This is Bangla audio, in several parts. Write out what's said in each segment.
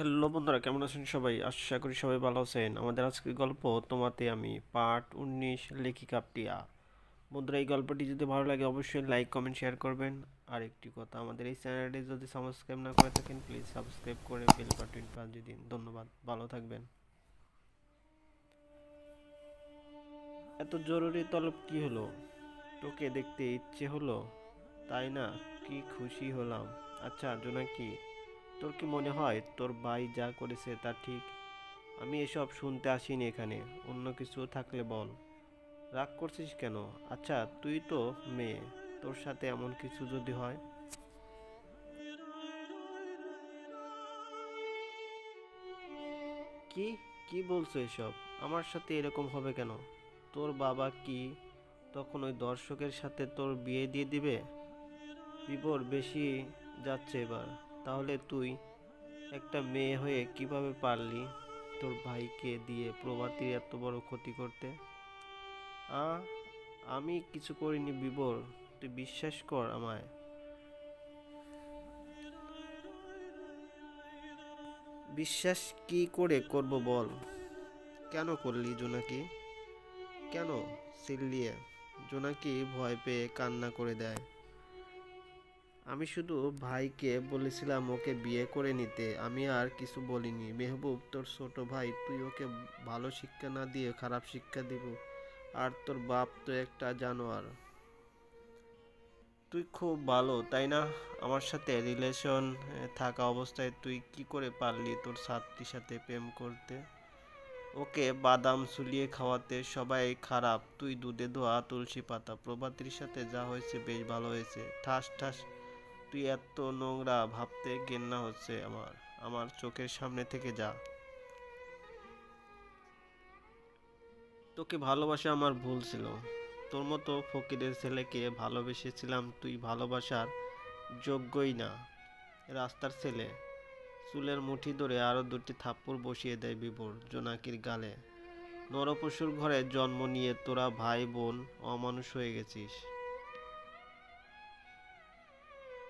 হ্যালো বন্ধুরা, কেমন আছেন সবাই? আশা করি সবাই ভালো আছেন। আমাদের আজকের গল্প তোমাতে আমি পার্ট উনিশ, লেখিকা টিয়া বন্ধুরা, এই গল্পটি যদি ভালো লাগে অবশ্যই লাইক, কমেন্ট, শেয়ার করবেন। আর একটি কথা, আমাদের এই চ্যানেলটি যদি সাবস্ক্রাইব না করে থাকেন, প্লিজ সাবস্ক্রাইব করে বেল বাটন বাজিয়ে দিন। ধন্যবাদ, ভালো থাকবেন। এত জরুরি তলব কি হলো? তোকে দেখতে ইচ্ছে হলো? তাই না? কি খুশি হলাম। আচ্ছা জোনাকি তোর কি মনে হয় তোর ভাই যা করেছে তা ঠিক? আমি এসব শুনতে আসিনি এখানে, অন্য কিছু থাকলে বল। রাগ করছিস কেন? আচ্ছা তুই তো মেয়ে, তোর সাথে এমন কিছু যদি হয়? কি? কি বলছো এসব? আমার সাথে এরকম হবে কেন? তোর বাবা কি তখন ওই দর্শকের সাথে তোর বিয়ে দিয়ে দিবে? বিবর বেশি যাচ্ছে এবার। তাহলে তুই একটা মেয়ে হয়ে কীভাবে পারলি তোর ভাইকে দিয়ে প্রভাতির এত বড় ক্ষতি করতে? আ, আমি কিছু করিনি বিবর তুই বিশ্বাস কর আমায়। বিশ্বাস কি করে করব বল? কেন করলি জোনাকি? কেন সিল্লিয়ে জোনাকি ভয় পেয়ে কান্না করে দেয়। আমি শুধু ভাইকে বলেছিলাম ওকে বিয়ে করে নিতে। আমি আর কিছু বলিনি। মেহবুব, তোর ছোট ভাই, তুই ওকে ভালো শিক্ষা না দিয়ে খারাপ শিক্ষা দিব। আর তোর বাপ তো একটা জানোয়ার। তুই খুব ভালো, তাই না? আমার সাথে রিলেশন থাকা অবস্থায় তুই কি করে পারলি তোর ছাত্রীর সাথে প্রেম করতে? ওকে বাদাম সুলিয়ে খাওয়াতে সবাই খারাপ। তুই দুধে ধোয়া, তুলসী পাতা, প্রভাতির সাথে যা হয়েছে বেশ ভালো হয়েছে। ঠাস ঠাস। তুই এত নোংরা ভাবতে ঘেন্না হচ্ছে আমার। আমার চোখের সামনে থেকে যা। তোকে ভালোবাসা আমার ভুল ছিল। তোর মতো ফকিরের ছেলেকে ভালোবেসেছিলাম তুই ভালোবাসার যোগ্যই না। রাস্তার ছেলে। চুলের মুঠি ধরে আরও দুটি থাপ্পড় বসিয়ে দেয় বিবর জোনাকির গালে। নরপশুর ঘরে জন্ম নিয়ে তোরা ভাই বোন অমানুষ হয়ে গেছিস।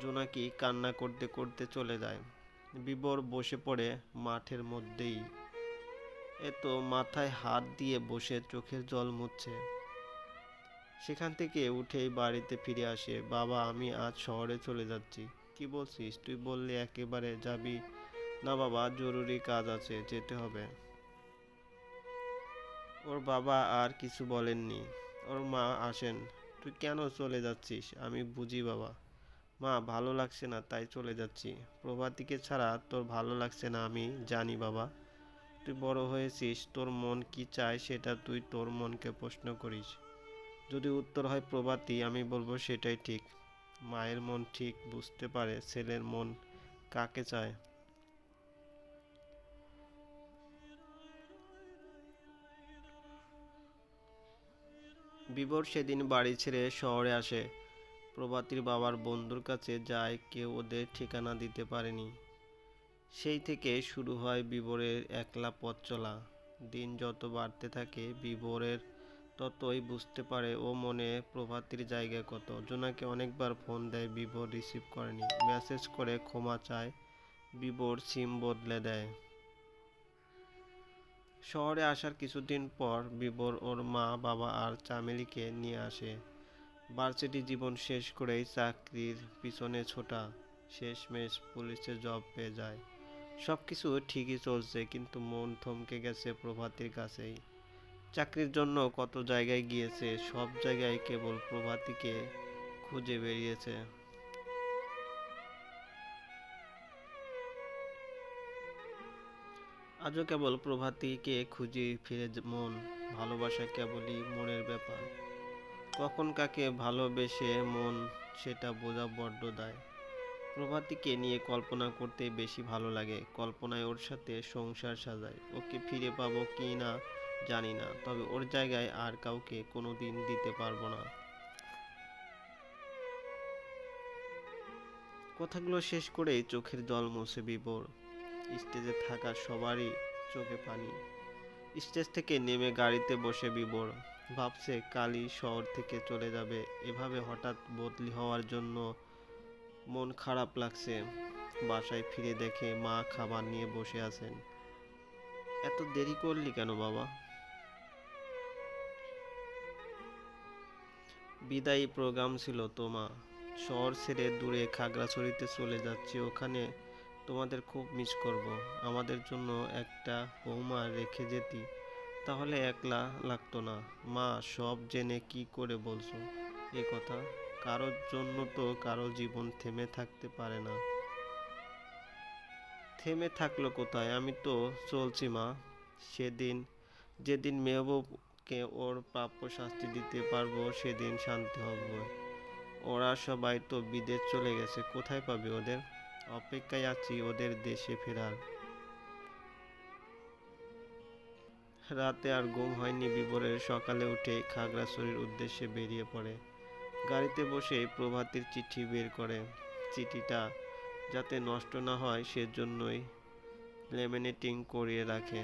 জোনাকি কান্না করতে করতে চলে যায়। বিবর বসে পড়ে মাঠের মধ্যেই। এ তো মাথায় হাত দিয়ে বসে চোখের জল মুছছে। সেখান থেকে উঠেই বাড়িতে ফিরে আসে, বাবা, আমি আজ শহরে চলে যাচ্ছি। কি বলছিস? তুই বললি একেবারে যাবি? না বাবা, জরুরি কাজ আছে, যেতে হবে। ওর বাবা আর কিছু বলেননি। ওর মা আসেন, তুই কেন চলে যাচ্ছিস? আমি বুঝি বাবা। মা, ভালো লাগছে না, তাই চলে যাচ্ছি। প্রভাতিকে ছাড়া তোর ভালো লাগছে না, আমি জানি বাবা। তুই বড় হয়েছিস, তোর মন কি চায় সেটা তুই তোর মনকে প্রশ্ন করিস। যদি উত্তর হয় প্রভাতী, আমি বলব সেটাই ঠিক। মায়ের মন ঠিক বুঝতে পারে, ছেলের মন কাকে চায়? বিবর সেদিন বাড়ি ছেড়ে শহরে আসে। প্রভাতীর বাবার বন্ধুর কাছে যায়, কেউ ওদের ঠিকানা দিতে পারেনি। সেই থেকে শুরু হয় বিবরের একলা পথ চলা। দিন যত বাড়তে থাকে বিবরের ততই বুঝতে পারে ও মনে প্রভাতীর জায়গা কত। জোনাকে অনেকবার ফোন দেয় বিবর রিসিভ করেনি। মেসেজ করে ক্ষমা চায় বিবর সিম বদলে দেয়। শহরে আসার কিছুদিন পর বিবর ওর মা, বাবা আর চামেলিকে নিয়ে আসে। ভার্সিটি জীবন শেষ করেই চাকরির পিছনে ছোটা শেষমেশ পুলিশে জব পেয়ে যায়। সব কিছু ঠিকই চলছে, কিন্তু মন থমকে গেছে প্রভাতীর কাছেই। চাকরির জন্য কত জায়গায় গিয়েছে, সব জায়গায় কেবল প্রভাতীকে খুঁজে বেরিয়েছে। আজও কেবল প্রভাতীকে খুঁজে ফিরে মন, ভালোবাসা কেবলই মনের ব্যাপার। কখন কাকে ভালোবেসে মন সেটা বোঝা বড্ড দায়। প্রভাতীকে নিয়ে কল্পনা করতে বেশি ভালো লাগে, কল্পনায় ওর সাথে সংসার সাজায়। ওকে ফিরে পাবো কি না জানি না, তবে ওর জায়গায় আর কাউকে কোনোদিন দিতে পারব না। কথাগুলো শেষ করে চোখের জল মুছে বিবর স্টেজে থাকা সবারই চোখে পানি। স্টেজ থেকে নেমে গাড়িতে বসে বিবর ভাবছে কালই শহর থেকে চলে যাবে। এভাবে হঠাৎ বদলি হওয়ার জন্য মন খারাপ লাগছে। বাসায় ফিরে দেখে মা খাবার নিয়ে বসে আছেন। এত দেরি করলি কেন বাবা? বিদায়ী প্রোগ্রাম ছিল তো মা। শহর ছেড়ে দূরে খাগড়াছড়িতে চলে যাচ্ছি। ওখানে তোমাদের খুব মিস করব। আমাদের জন্য একটা বৌমা রেখে যেতি। তাহলে একলা লাগতো না। মা, সব জেনে কি করে বলছো? এ কথা, কারোর জন্য তো কারও জীবন থেমে থাকতে পারে না। থেমে থাকল কোথায়? আমি তো চলছি, মা। সেদিন, যেদিন মেহবুবকে ওর প্রাপ্য শাস্তি দিতে পারব, সেদিন শান্তি হবে। ওরা সবাই তো বিদেশ চলে গেছে, কোথায় পাবে ওদের? অপেক্ষায় আছি ওদের দেশে ফেরার। রাতে আর ঘুম হয়নি বিবরের সকালে উঠে খাগড়াছড়ির উদ্দেশ্যে বেরিয়ে পড়ে। গাড়িতে বসে প্রভাতীর চিঠি বের করে। চিঠিটা যাতে নষ্ট না হয় সেজন্যই লেমিনেটিং করিয়ে রাখে।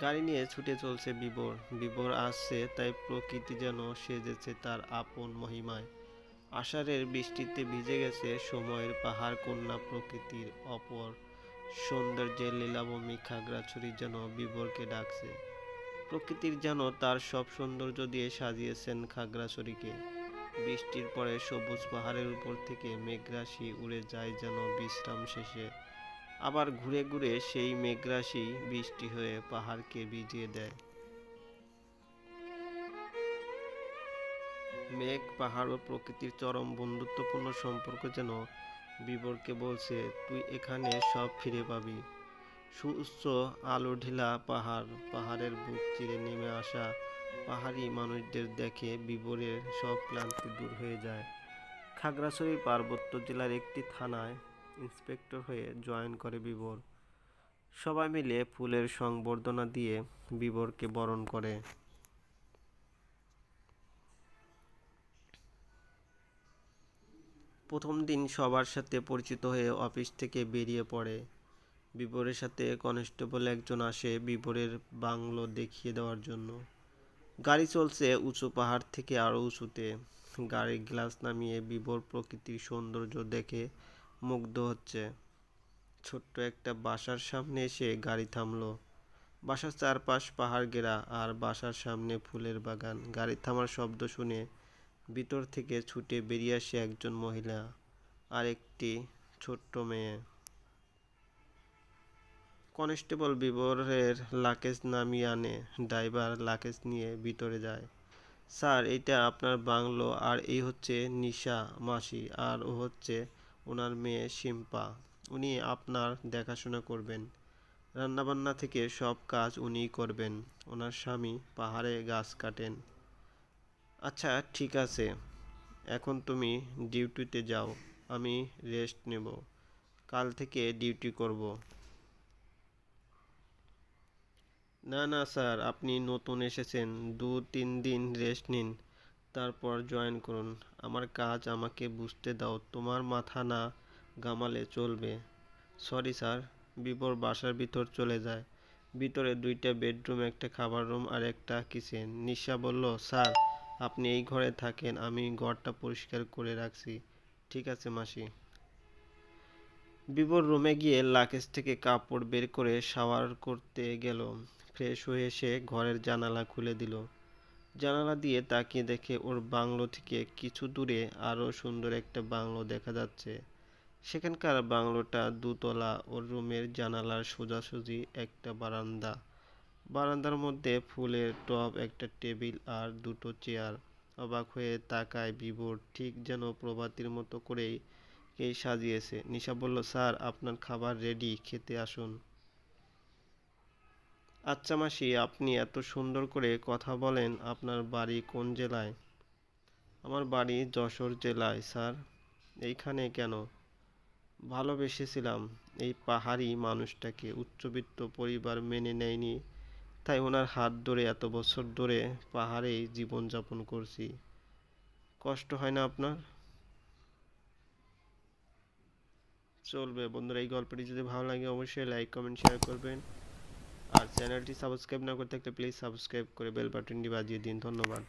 গাড়ি নিয়ে ছুটে চলছে বিবর বিবর আসছে তাই প্রকৃতি যেন সেজেছে তার আপন মহিমায়। আষাঢ়ের বৃষ্টিতে ভিজে গেছে সময়ের পাহাড়, কন্যা প্রকৃতির অপর সৌন্দর্যের লীলাভূমি খাগড়াছড়ি যেন বিবরকে ডাকছে। প্রকৃতির যেন তার সব সৌন্দর্য দিয়ে সাজিয়েছেন খাগড়াছড়িকে। বৃষ্টির পরে সবুজ পাহাড়ের উপর থেকে মেঘরাশি উড়ে যায় যেন বিশ্রাম শেষে। আবার ঘুরে ঘুরে সেই মেঘরাশি বৃষ্টি হয়ে পাহাড়কে ভিজিয়ে দেয়। মেঘ, পাহাড় ও প্রকৃতির চরম বন্ধুত্বপূর্ণ সম্পর্ক যেন বিবরকে বলছে, তুই এখানে সব ফিরে পাবি। সুউচ্চ আলো ঢিলা পাহাড়, পাহাড়ের বুক চিরে নেমে আসা পাহাড়ি মানুষদের দেখে বিবরের সব ক্লান্তি দূর হয়ে যায়। খাগড়াছড়ি পার্বত্য জেলার একটি থানায় ইন্সপেক্টর হয়ে জয়েন করে বিবর সবাই মিলে ফুলের সংবর্ধনা দিয়ে বিবরকে বরণ করে। প্রথম দিন সবার সাথে পরিচিত হয়ে অফিস থেকে বেরিয়ে পড়ে। বিবরের সাথে কনস্টেবল একজন আসে বিবরের বাংলো দেখিয়ে দেওয়ার জন্য। গাড়ি চলছে উঁচু পাহাড় থেকে আরও উঁচুতে। গাড়ির গ্লাস নামিয়ে বিবর প্রকৃতির সৌন্দর্য দেখে মুগ্ধ হচ্ছে। ছোট্ট একটা বাসার সামনে এসে গাড়ি থামলো। বাসার চারপাশ পাহাড় ঘেরা আর বাসার সামনে ফুলের বাগান। গাড়ি থামার শব্দ শুনে ভিতর থেকে ছুটে বেরিয়ে আসে একজন মহিলা আর একটি ছোট্ট মেয়ে। কনস্টেবল বিবরের লাকেজ নামিয়ে আনে, ড্রাইভার লাকেজ নিয়ে ভিতরে যায়। স্যার এটা আপনার বাংলো, আর এই হচ্ছে নিশা মাসি, আর ও হচ্ছে ওনার মেয়ে শিম্পা। উনি আপনার দেখাশোনা করবেন। রান্নাবান্না থেকে সব কাজ উনিই করবেন। ওনার স্বামী পাহাড়ে গাছ কাটেন। আচ্ছা ঠিক আছে। এখন তুমি ডিউটিতে যাও, আমি রেস্ট নেব। কাল থেকে ডিউটি করব। না না, স্যার, আপনি নতুন এসেছেন। দু, তিন দিন রেস্ট নিন, তারপর জয়েন করুন। আমার কাজ আমাকে বুঝতে দাও, তোমার মাথা না গামালে চলবে। সরি, স্যার বিবর বাসার ভিতর চলে যায়। ভিতরে দুইটা বেডরুম, একটা খাবার রুম আর একটা কিচেন। নিশা বলল, স্যার আপনি এই ঘরে থাকেন, আমি ঘরটা পরিষ্কার করে রাখছি। ঠিক আছে, মাসি। বিবর রুমে গিয়ে লাকেজ থেকে কাপড় বের করে শাওয়ার করতে গেল। ফ্রেশ হয়ে এসে ঘরের জানালা খুলে দিল। জানালা দিয়ে তাকিয়ে দেখে ওর বাংলো থেকে কিছু দূরে আরও সুন্দর একটা বাংলো দেখা যাচ্ছে। সেখানকার বাংলোটা দুতলা, ওর রুমের জানালার সোজাসুজি একটা বারান্দা। বারান্দার মধ্যে ফুলের টব, একটা টেবিল আর দুটো চেয়ার। অবাক হয়ে তাকায় বিভোর, ঠিক যেন প্রভাতির মতো করেই কে সাজিয়েছে। নিশা বলল, স্যার, আপনার খাবার রেডি, খেতে আসুন। আচ্ছা মাসি, আপনি এত সুন্দর করে কথা বলেন, আপনার বাড়ি কোন জেলায়? আমার বাড়ি যশোর জেলায়, স্যার। এইখানে কেন? ভালোবেসেছিলাম। এই পাহাড়ি মানুষটাকে উচ্চবিত্ত পরিবার মেনে নেয়নি। তাই ওনার হাত ধরে, এত বছর ধরে পাহাড়েই জীবনযাপন করছি। কষ্ট হয় না আপনার? চলবে। বন্ধুরা, এই গল্পটি যদি ভালো লাগে অবশ্যই লাইক কমেন্ট শেয়ার করবেন। আর চ্যানেলটি সাবস্ক্রাইব না করে থাকলে প্লিজ সাবস্ক্রাইব করে বেল বাটনটি বাজিয়ে দিন। ধন্যবাদ।